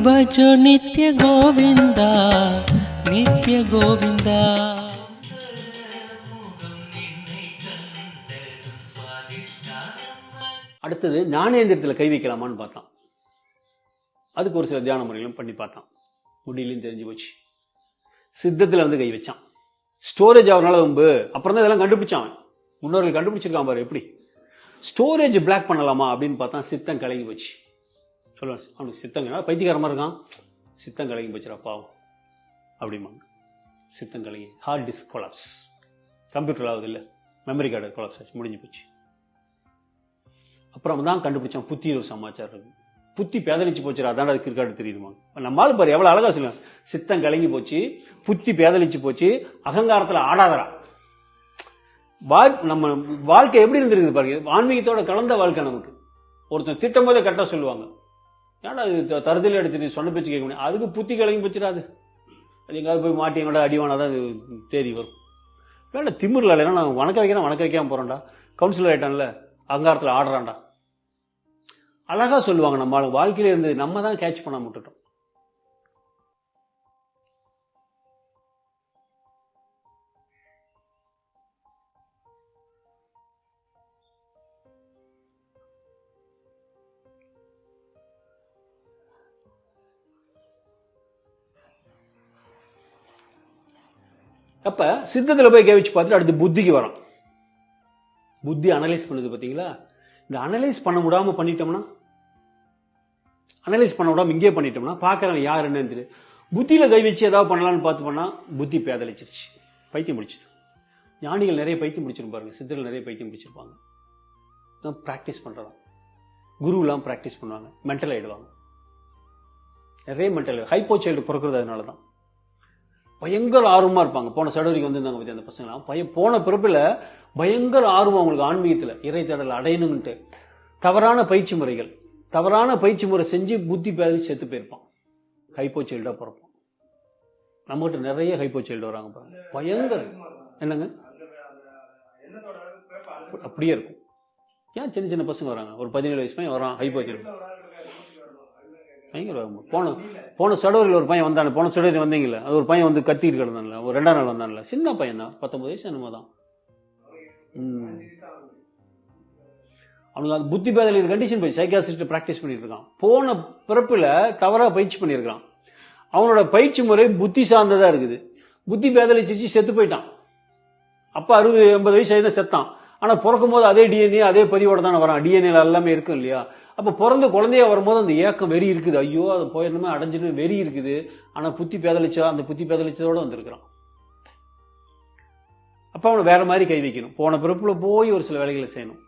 भजो नित्य गोविन्दा नित्य गोविन्दा அடுத்தது ஞானேந்திரத்தில் கை வைக்கலாமான்னு பார்த்தான் அதுக்கு ஒரு சில தியான முறைகளும் பண்ணி பார்த்தான் முடியலையும் தெரிஞ்சு போச்சு சித்தத்தில் வந்து கை வச்சான் ஸ்டோரேஜ் ஆகிறனால ரொம்ப அப்புறம் தான் இதெல்லாம் கண்டுபிடிச்சான் முன்னோர்கள் கண்டுபிடிச்சிருக்கான் பாரு எப்படி ஸ்டோரேஜ் பிளாக் பண்ணலாமா அப்படின்னு பார்த்தா சித்தம் கலங்கி போச்சு சொல்லுவான் அவனுக்கு சித்தம் பைத்தியகாரமாக பைத்தியக்காரமா இருக்கான். சித்தம் கலங்கி போச்சுடா பாவம். அப்படிம்பாங்க. சித்தம் கலங்கி ஹார்ட் டிஸ்க் கொலாப்ஸ் கம்ப்யூட்டர் ஆகுது இல்லை. மெமரி கார்டு கொலாப்ஸ் ஆச்சு முடிஞ்சு போச்சு. அப்புறம் தான் கண்டுபிடிச்சான் புத்தி ஒரு சமாச்சாரம் இருக்கு. புத்தி பேதலிச்சு போச்சுடா அதான் அதுக்கு இருக்காடு தெரியுமா நம்மால் பாரு எவ்வளோ அழகாக சொல்லுவேன் சித்தம் கலங்கி போச்சு புத்தி பேதலிச்சு போச்சு அகங்காரத்தில் ஆடாதரா வாழ் நம்ம வாழ்க்கை எப்படி இருந்திருக்குது பாருங்க. ஆன்மீகத்தோட கலந்த வாழ்க்கை நமக்கு. ஒருத்தன் திட்டம் போதே கரெக்டாக சொல்லுவாங்க. ஏன்டா இது த- எடுத்துட்டு சொன்ன பேச்சு கேட்க முடியும்? அதுக்கு புத்தி கிளம்பி பச்சிடாது. அது எங்காவது போய் மாட்டி எங்கடா அடிவானாதான் அது தேதி வரும். வேண்டாம் திமிரில் இல்லைன்னா நான் வணக்க வைக்கிறேன் வணக்க வைக்காம போகிறேன்டா கவுன்சிலர் ஆகிட்டான்ல அங்காரத்தில் ஆடுறான்டா. அழகாக சொல்லுவாங்க நம்ம வாழ்க்கையில் இருந்து நம்ம தான் கேட்ச் பண்ணாம விட்டுட்டோம். அப்ப சித்தத்தில் போய் கேவிச்சு பார்த்துட்டு அடுத்து புத்திக்கு வரும். புத்தி அனலைஸ் பண்ணுது பார்த்தீங்களா இந்த அனலைஸ் பண்ண விடாம பண்ணிட்டோம்னா அனலைஸ் பண்ண விடாம இங்கே பண்ணிட்டோம்னா பார்க்குறவன் யார் என்னன்னு தெரியும் புத்தியில் கை வச்சு ஏதாவது பண்ணலாம்னு பார்த்து பண்ணால் புத்தி பேதலிச்சிருச்சு பைத்தியம் முடிச்சுது ஞானிகள் நிறைய பைத்தியம் முடிச்சிரும் பாருங்கள் சித்தர்கள் நிறைய பைத்தியம் முடிச்சிருப்பாங்க தான் ப்ராக்டிஸ் பண்றதா குருவெலாம் ப்ராக்டிஸ் பண்ணுவாங்க. மென்டல் ஆயிடுவாங்க. நிறைய மென்டல் ஹைப்போ சைல்டு பிறக்கிறது அதனால தான். பயங்கர ஆர்வமாக இருப்பாங்க. போன சடவரிக்கு வந்திருந்தாங்க பற்றி அந்த பசங்களாம் பய போன பிறப்பில் பயங்கர ஆர்வம் அவங்களுக்கு ஆன்மீகத்தில். இறை தேடல் அடையணுங்கன்ட்டு தவறான பயிற்சி முறைகள். தவறான பயிற்சி முறை செஞ்சு புத்தி பேதி செத்து போயிருப்பான். ஹைப்போ பிறப்போம் பிறப்பான் நம்மகிட்ட நிறைய ஹைப்போ சைல்டு வராங்க பாருங்க. பயங்கர. என்னங்க? அப்படியே இருக்கும். ஏன் சின்ன சின்ன பசங்க வராங்க? ஒரு பதினேழு வயசு பையன் வரான் ஹைப்போ சைல்டு பயங்கர போன போன சடவரில் ஒரு பையன் வந்தானே போன சடவரி வந்தீங்கல்ல அது ஒரு பையன் வந்து கத்திட்டு கிடந்தான்ல ஒரு ரெண்டாம் நாள் வந்தான்ல சின்ன பையன் தான் பத்தொம்பது வயசு என்னமோ தான். அவனுக்கு அந்த புத்தி பேதல் கண்டிஷன் போய் சைக்காசிஸ்ட் ப்ராக்டிஸ் பண்ணிட்டு இருக்கான். போன பிறப்பில் தவறாக பயிற்சி பண்ணியிருக்கான் அவனோட பயிற்சி முறை புத்தி சார்ந்ததாக இருக்குது. புத்தி பேதலிச்சிச்சு செத்து போயிட்டான். அப்போ அறுபது எண்பது வயசு ஆயிருந்தா செத்தான். ஆனால் பிறக்கும் போது அதே டிஎன்ஏ அதே பதிவோட தானே வரான். டிஎன்ஏல எல்லாமே இருக்கும் இல்லையா? அப்போ பிறந்த குழந்தையா வரும்போது அந்த ஏக்கம் வெறி இருக்குது. ஐயோ அது போயிடணுமே அடைஞ்சிடணும் வெறி இருக்குது. ஆனால் புத்தி பேதலிச்சா அந்த புத்தி பேதலிச்சதோட வந்திருக்கிறான். அப்போ அவனை வேற மாதிரி கை வைக்கணும். போன பிறப்பில் போய் ஒரு சில வேலைகளை செய்யணும்.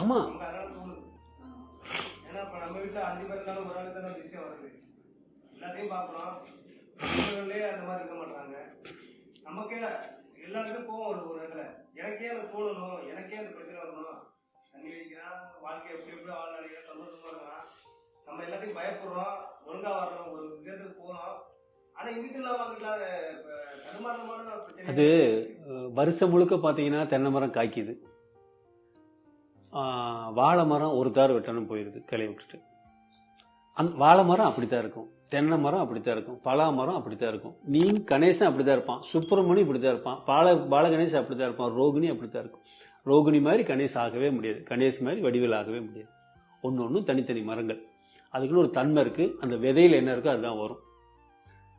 ஆமா. நம்ம வீட்டுல அஞ்சு பேர் இருந்தாலும் ஒரு ஆளுக்கு தானே விஷயம் வருது எல்லாத்தையும் பார்க்கணும். அந்த மாதிரி இருக்க மாட்டாங்க. நமக்கே எல்லாருக்கும் கோவம் வருது ஒரு இடத்துல. எனக்கே அது தோணணும். எனக்கே அந்த பிரச்சனை வரணும். தண்ணி வைக்கிறான் வாழ்க்கை எப்படி எப்படி வாழ் நினைக்கிறேன் சந்தோஷமா இருக்கிறான்? நம்ம எல்லாத்தையும் பயப்படுறோம். ஒழுங்கா வரணும். ஒரு தடுமாற்றமான பிரச்சனை அது வருஷம் முழுக்க பார்த்தீங்கன்னா தென்னை மரம் காய்க்குது. வாழை மரம் ஒரு தார் வெட்டணும் போயிடுது கிளைய விட்டுட்டு. அந்த வாழை மரம் அப்படித்தான் இருக்கும். தென்னை மரம் அப்படித்தான் இருக்கும் பலா மரம் அப்படித்தான் இருக்கும். நீ கணேசன் அப்படித்தான் இருப்பான் சுப்பிரமணி இப்படித்தான் இருப்பான் பால பாலகணேசன் அப்படித்தான் இருப்பான் ரோகிணி அப்படித்தான் இருக்கும். ரோகிணி மாதிரி கணேஷ் ஆகவே முடியாது கணேஷ் மாதிரி வடிவில் ஆகவே முடியாது. ஒன்று ஒன்று தனித்தனி மரங்கள். அதுக்குன்னு ஒரு தன்மை இருக்குது அந்த விதையில் என்ன இருக்கோ அதுதான் வரும்.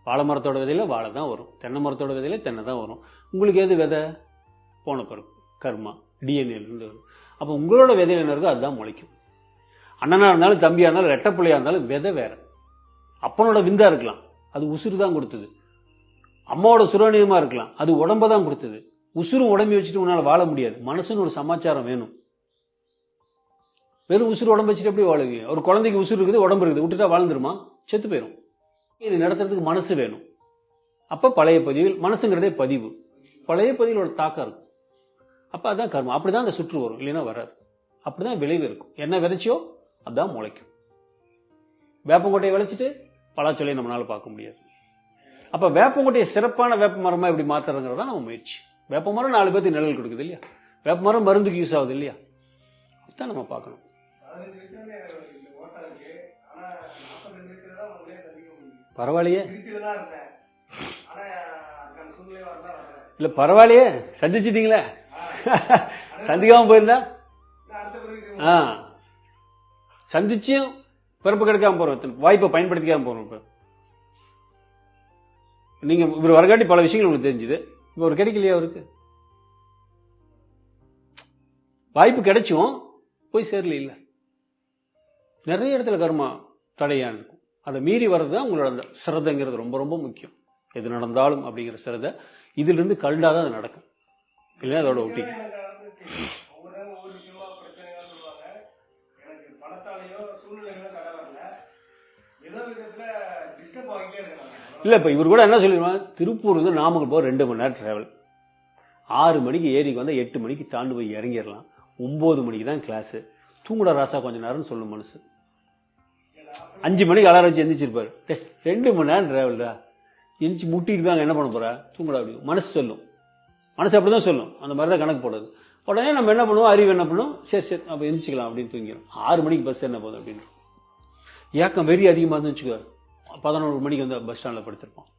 வாழை மரத்தோட விதையில் வாழை தான் வரும் தென்னை மரத்தோட விதையில தென்னை தான் வரும். உங்களுக்கு எது விதை? போன பிறகு கர்மா டிஎன்ஏலேருந்து வரும். அப்போ உங்களோட விதையில் என்ன இருக்கோ அதுதான் முளைக்கும். அண்ணனாக இருந்தாலும் தம்பியாக இருந்தாலும் ரெட்டை பிள்ளையா இருந்தாலும் விதை வேறு. அப்பனோட விந்தா இருக்கலாம். அது உசுறு தான் கொடுத்தது. அம்மாவோட சுரணியமா இருக்கலாம். அது உடம்ப தான் கொடுத்தது. உசுறு உடம்பி வச்சுட்டு உன்னால் வாழ முடியாது. மனசுன்னு ஒரு சமாச்சாரம் வேணும். வெறும் உசுறு உடம்பு வச்சுட்டு எப்படி வாழுவீங்க? ஒரு குழந்தைக்கு உசுறு இருக்குது உடம்பு இருக்குது. விட்டுட்டா வாழ்ந்துருமா? செத்து போயிடும் இது நடத்துறதுக்கு மனசு வேணும். அப்போ பழைய பதிவில் மனசுங்கிறதே பதிவு. பழைய பதிவிலோட தாக்கம் இருக்கும். அப்போ அதான் கர்மம் அப்படிதான் அந்த சுற்று வரும். இல்லைன்னா வராது. அப்படி தான் விளைவு இருக்கும். என்ன விதைச்சியோ அதுதான் முளைக்கும். வேப்பங்கொட்டையை விளைச்சிட்டு பலாச்சொலையை நம்மளால பார்க்க முடியாது. அப்ப வேப்பங்கொட்டையை சிறப்பான வேப்ப மரமா எப்படி மாத்துறதுங்கிறதா நம்ம முயற்சி. வேப்ப மரம் நாலு பேருக்கு நிழல் கொடுக்குது இல்லையா? வேப்ப மரம் மருந்துக்கு யூஸ் ஆகுது இல்லையா? அதான் நம்ம பார்க்கணும். தான் பரவாயில்லையே. தான் இல்லை பரவாயில்லையே. சந்திச்சிட்டீங்களே. சந்திக்காமல் போயிருந்தா? ஆ. சந்திச்சும் பிறப்பு கிடைக்காம போகிறோம் வாய்ப்பை பயன்படுத்திக்காம போகிறோம் இப்போ. நீங்கள் இவர் வரகாட்டி பல விஷயங்கள் உங்களுக்கு தெரிஞ்சுது. இப்போ அவர் கிடைக்கலையா அவருக்கு? வாய்ப்பு கிடைச்சும் போய் சேரல இல்லை. நிறைய இடத்துல கர்மா தடையாக இருக்கும். அதை மீறி வர்றது தான் உங்களோட அந்த சிரதைங்கிறது ரொம்ப ரொம்ப முக்கியம். எது நடந்தாலும் அப்படிங்கிற சிரதை. இதிலிருந்து கழுண்டாதான் அது நடக்கும். இல்லைன்னா அதோட ஒட்டி. எனக்கு இல்லை இப்போ இவர் கூட என்ன சொல்லிடுவாங்க திருப்பூர்லேருந்து நாமக்கல் போக ரெண்டு மணி நேரம் ட்ராவல் ஆறு மணிக்கு ஏரிக்கு வந்தால் எட்டு மணிக்கு தாண்டு போய் இறங்கிடலாம். ஒம்பது மணிக்கு தான் கிளாஸு தூங்குடா ராசா கொஞ்ச நேரம்னு சொல்லும் மனசு. அஞ்சு மணிக்கு அலாரம் வச்சு எந்திரிச்சிருப்பார். ரெண்டு மணி நேரம் ட்ராவல்டா எந்திரிச்சு முட்டிட்டு தாங்க என்ன பண்ண போகிறா தூங்குடா அப்படி. மனசு சொல்லும். மனசு அப்படி தான் சொல்லும். அந்த மாதிரி தான் கணக்கு போடுறது. உடனே நம்ம என்ன பண்ணுவோம்? அறிவு என்ன பண்ணுவோம் சரி சரி அப்போ எந்திரிச்சிக்கலாம் அப்படின்னு தூங்கிடும். ஆறு மணிக்கு பஸ் என்ன போதும் அப்படின்னு ஏக்கம் வெறி அதிகமாக இருந்துச்சுக்கோ பதினோரு மணிக்கு வந்து பஸ் ஸ்டாண்டில் படுத்திருப்பான்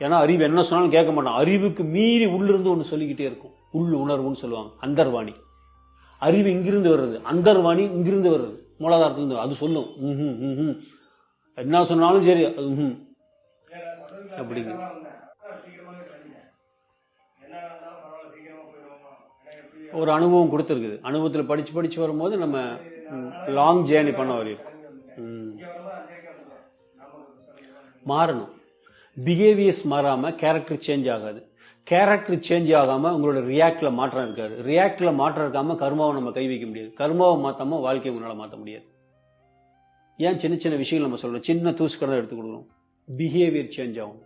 ஏன்னா அறிவு என்ன சொன்னாலும் கேட்க மாட்டான். அறிவுக்கு மீறி உள்ளிருந்து ஒன்று சொல்லிக்கிட்டே இருக்கும். உள் உணர்வுன்னு சொல்லுவாங்க. அந்தர்வாணி. அறிவு இங்கிருந்து வர்றது. அந்தர்வாணி இங்கிருந்து வர்றது. மூலாதாரத்துலேருந்து அது சொல்லும். ம்ஹும், ம் என்ன சொன்னாலும் சரி ம் அப்படிங்க. ஒரு அனுபவம் கொடுத்துருக்குது. அனுபவத்தில் படித்து படித்து வரும்போது நம்ம லாங் ஜேர்னி பண்ண வரையும் மாறணும். பிஹேவியர்ஸ் மாறாமல் கேரக்டர் சேஞ்ச் ஆகாது. கேரக்டர் சேஞ்ச் ஆகாமல் உங்களோட ரியாக்டில் மாற்றம் இருக்காது. ரியாக்டில் மாற்றம் இருக்காமல் கர்மாவை நம்ம கை வைக்க முடியாது. கர்மாவை மாற்றாமல் வாழ்க்கையை உங்களால் மாற்ற முடியாது. ஏன்? சின்ன சின்ன விஷயங்கள் நம்ம சொல்கிறோம் சின்ன தூசுக்கடை எடுத்து கொடுக்கணும். பிஹேவியர் சேஞ்ச் ஆகும்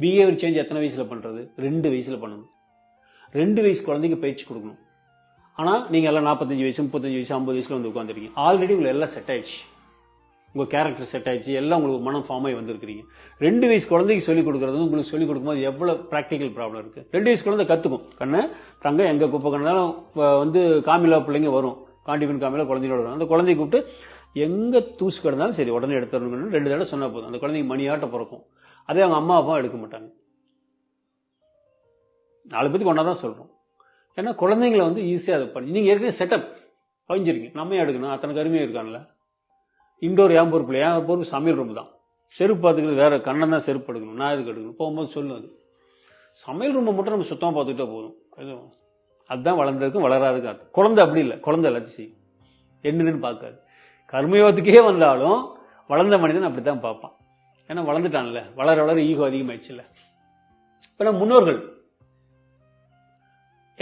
பிஹேவியர் சேஞ்ச் எத்தனை வயசில் பண்ணுறது ரெண்டு வயசில் பண்ணணும். ரெண்டு வயசு குழந்தைங்க பயிற்சி கொடுக்கணும். ஆனால் நீங்கள் எல்லாம் நாற்பத்தஞ்சு வயசு முப்பத்தஞ்சு வயசு ஐம்பது வயசில் வந்து உட்காந்துருக்கீங்க ஆல்ரெடி உங்களுக்கு எல்லாம் செட் ஆயிடுச்சு. உங்கள் கேரக்டர் செட் ஆயிடுச்சு எல்லாம் உங்களுக்கு மனம் ஃபார்ம் ஆகி வந்திருக்கிறீங்க. ரெண்டு வயசு குழந்தைக்கு சொல்லிக் கொடுக்குறது உங்களுக்கு சொல்லிக் கொடுக்கும்போது எவ்வளோ ப்ராக்டிக்கல் ப்ராப்ளம் இருக்குது ரெண்டு வயசு குழந்தை கற்றுக்கும் கண்ணு தங்க எங்கே குப்பை கண்ணாலும் வந்து காமிலா பிள்ளைங்க வரும். காண்டிபன் காமிலா குழந்தையோட வரும். அந்த குழந்தைய கூப்பிட்டு எங்கே தூசு கிடந்தாலும் சரி உடனே எடுத்துடணும்னு ரெண்டு தடவை சொன்னால் போதும். அந்த குழந்தைங்க மணியாட்ட பிறக்கும். அதே அவங்க அம்மா அப்பாவும் எடுக்க மாட்டாங்க. நாலு பேத்துக்கு ஒன்றா தான் சொல்கிறோம் ஏன்னா குழந்தைங்களை வந்து ஈஸியாக அதை பண்ணி நீங்கள் ஏற்கனவே செட்டப் பதிஞ்சிருக்கீங்க நம்ம எடுக்கணும்? அத்தனை கருமையாக இருக்காங்களே இண்டோர் ஏன் பொறுப்பு இல்லை என் பொறுப்பு சமையல் ரூம் தான். செருப்பு பார்த்துக்கிறது வேற கண்ணன் தான் செருப்பு எடுக்கணும். நான் எதுக்கு எடுக்கணும்? போகும்போது சொல்லும் அது. சமையல் ரூமை மட்டும் நம்ம சுத்தமாக பார்த்துக்கிட்டே போதும். எதுவும் அதுதான் வளர்ந்ததுக்கும் வளராதுக்கும் அர்த்தம் குழந்தை அப்படி இல்லை. குழந்தை எல்லாத்தையும் செய்யும் என்னதுன்னு பார்க்காது. கர்மயோகத்துக்கே வந்தாலும் வளர்ந்த மனிதன் அப்படி தான் பார்ப்பான். ஏன்னா வளர்ந்துட்டான்ல. வளர வளர ஈகோ அதிகமாயிடுச்சுல்ல. இப்போ நம்ம முன்னோர்கள்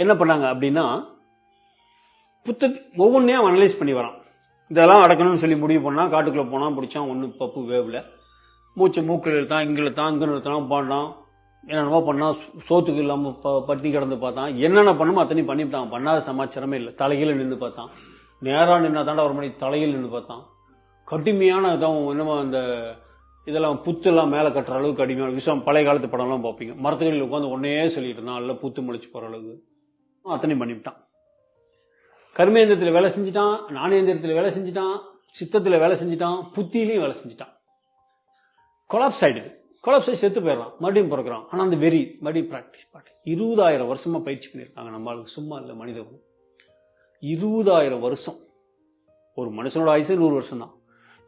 என்ன பண்ணாங்க அப்படின்னா புத்த ஒவ்வொன்றையும் அனலைஸ் பண்ணி வரான். இதெல்லாம் அடக்கணும்னு சொல்லி முடிவு பண்ணால் காட்டுக்குள்ளே போனால் பிடிச்சான் ஒன்றும் பப்பு வேவில். மூச்சை மூக்கில் இழுத்தான் இங்கே இழுத்தான் இங்கே நிறுத்தான் பாடினான் என்னென்னமோ பண்ணான் சோத்துக்கு இல்லாமல் ப பட்டினி கிடந்து பார்த்தான். என்னென்ன பண்ணுமோ அத்தனையும் பண்ணிவிட்டான். பண்ணாத சமாச்சாரமே இல்லை. தலையில் நின்று பார்த்தான். நேராக நின்னா தாண்டா ஒரு மணி தலையில் நின்று பார்த்தான். கடுமையான இதான் என்னமோ அந்த இதெல்லாம் புத்தெல்லாம் மேலே கட்டுற அளவுக்கு கடுமையான விஷயம் பழைய காலத்து படம்லாம் பார்ப்பீங்க. மரத்துகளில் உட்காந்து ஒன்றையே சொல்லிட்டு இருந்தான். அதில் புத்து முளைச்சி போகிற அளவுக்கு. அத்தனையும் பண்ணிவிட்டான். கர்மேந்திரத்தில் வேலை செஞ்சுட்டான் ஞானேந்திரத்தில் வேலை செஞ்சுட்டான் சித்தத்தில் வேலை செஞ்சுட்டான் புத்தியிலையும் வேலை செஞ்சுட்டான். கொலாப்ஸ் ஆயிடுது. கொலாப்ஸ் ஆகி செத்து போயிடலாம். மறுபடியும் பிறக்கிறான். ஆனால் அந்த வெறி மறுபடியும் ப்ராக்டிஸ் பாட்டு இருபதாயிரம் வருஷமாக பயிற்சி பண்ணியிருக்காங்க நம்மளுக்கு சும்மா இல்லை மனிதர்கள் இருபதாயிரம் வருஷம். ஒரு மனுஷனோட ஆயுசு நூறு வருஷம் தான்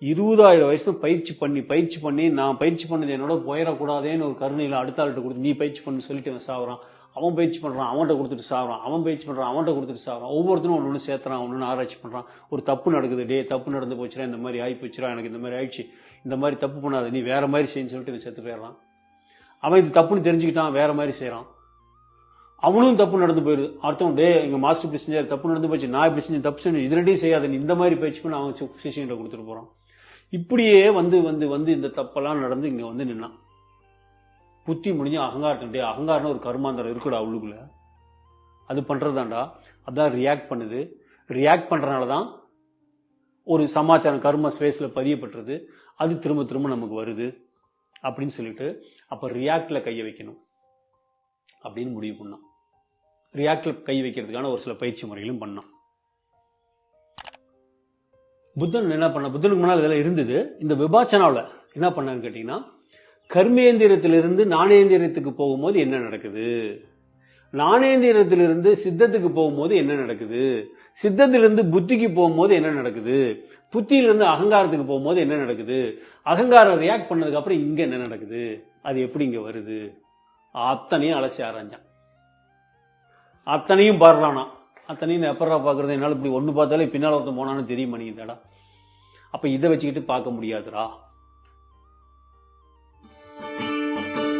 இருபதாயிரம் வயசு பயிற்சி பண்ணி பயிற்சி பண்ணி நான் பயிற்சி பண்ணது என்னோட போயிடக்கூடாதேன்னு ஒரு கருணையில் அடுத்த ஆள்கிட்ட கொடுத்து நீ பயிற்சி பண்ணு சொல்லிட்டு அவன் சாவறான். அவன் பயிற்சி பண்ணுறான் அவன்கிட்ட கொடுத்துட்டு சாவறான் அவன் பயிற்சி பண்ணுறான் அவன்கிட்ட கொடுத்துட்டு சாவறான். ஒவ்வொருத்தரும் ஒன்று ஒன்று சேர்த்துறான் ஒன்று ஆராய்ச்சி பண்ணுறான் ஒரு தப்பு நடக்குது டே தப்பு நடந்து போச்சுடா இந்த மாதிரி ஆகி எனக்கு இந்த மாதிரி ஆயிடுச்சு இந்த மாதிரி தப்பு பண்ணாத நீ வேறு மாதிரி செய்யு சொல்லிட்டு இவன் செத்து போயிடுறான். அவன் இது தப்புன்னு தெரிஞ்சுக்கிட்டான் வேறு மாதிரி செய்கிறான் அவனும் தப்பு நடந்து போயிடுது. அர்த்தம் டே எங்கள் மாஸ்டர் இப்படி செஞ்சார் தப்பு நடந்து போச்சு நான் இப்படி செஞ்சு தப்பு செஞ்சு இது செய்யாத நீ இந்த மாதிரி பயிற்சி பண்ணி அவன் சிஷியன்கிட்ட கொடுத்துட்டு போகிறான் இப்படியே வந்து வந்து வந்து இந்த தப்பெல்லாம் நடந்து இங்கே வந்து நின்னான். புத்தி முடிஞ்சு அகங்காரத்தினுடைய அகங்காரம்னு ஒரு கருமாந்தரம் இருக்குடா உள்ளுக்குள்ள. அது பண்ணுறதாண்டா அதான் ரியாக்ட் பண்ணுது. ரியாக்ட் பண்ணுறனால தான் ஒரு சமாச்சாரம் கர்ம ஸ்பேஸில் பதியப்பட்டுருது. அது திரும்ப திரும்ப நமக்கு வருது. அப்படின்னு சொல்லிட்டு அப்போ ரியாக்டில் கையை வைக்கணும். அப்படின்னு முடிவு பண்ணோம். ரியாக்டில் கை வைக்கிறதுக்கான ஒரு சில பயிற்சி முறைகளும் பண்ணோம். புத்தன் என்ன பண்ண புத்தனுக்கு முன்னால் இதெல்லாம் இருந்தது. இந்த விபாச்சனாவில் என்ன பண்ணான்னு கேட்டிங்கன்னா கர்மேந்திரத்திலிருந்து நாணேந்திரத்துக்கு போகும்போது என்ன நடக்குது? நாணேந்திரத்திலிருந்து சித்தத்துக்கு போகும்போது என்ன நடக்குது? சித்தத்திலிருந்து புத்திக்கு போகும்போது என்ன நடக்குது? புத்தியிலிருந்து அகங்காரத்துக்கு போகும்போது என்ன நடக்குது? அகங்காரம் ரியாக்ட் பண்ணதுக்கு அப்புறம் இங்க என்ன நடக்குது? அது எப்படி இங்க வருது? அத்தனையும் அலசி ஆராய்ஞ்சான். அத்தனையும் பாடுறானா? அத்தனையும் நான் எப்படா பார்க்கறது என்னால் இப்படி ஒன்று பார்த்தாலே பின்னால் ஒருத்தன் போனான்னு தெரிய மாட்டேங்குதாடா அப்போ இதை வச்சுக்கிட்டு பார்க்க முடியாதுடா.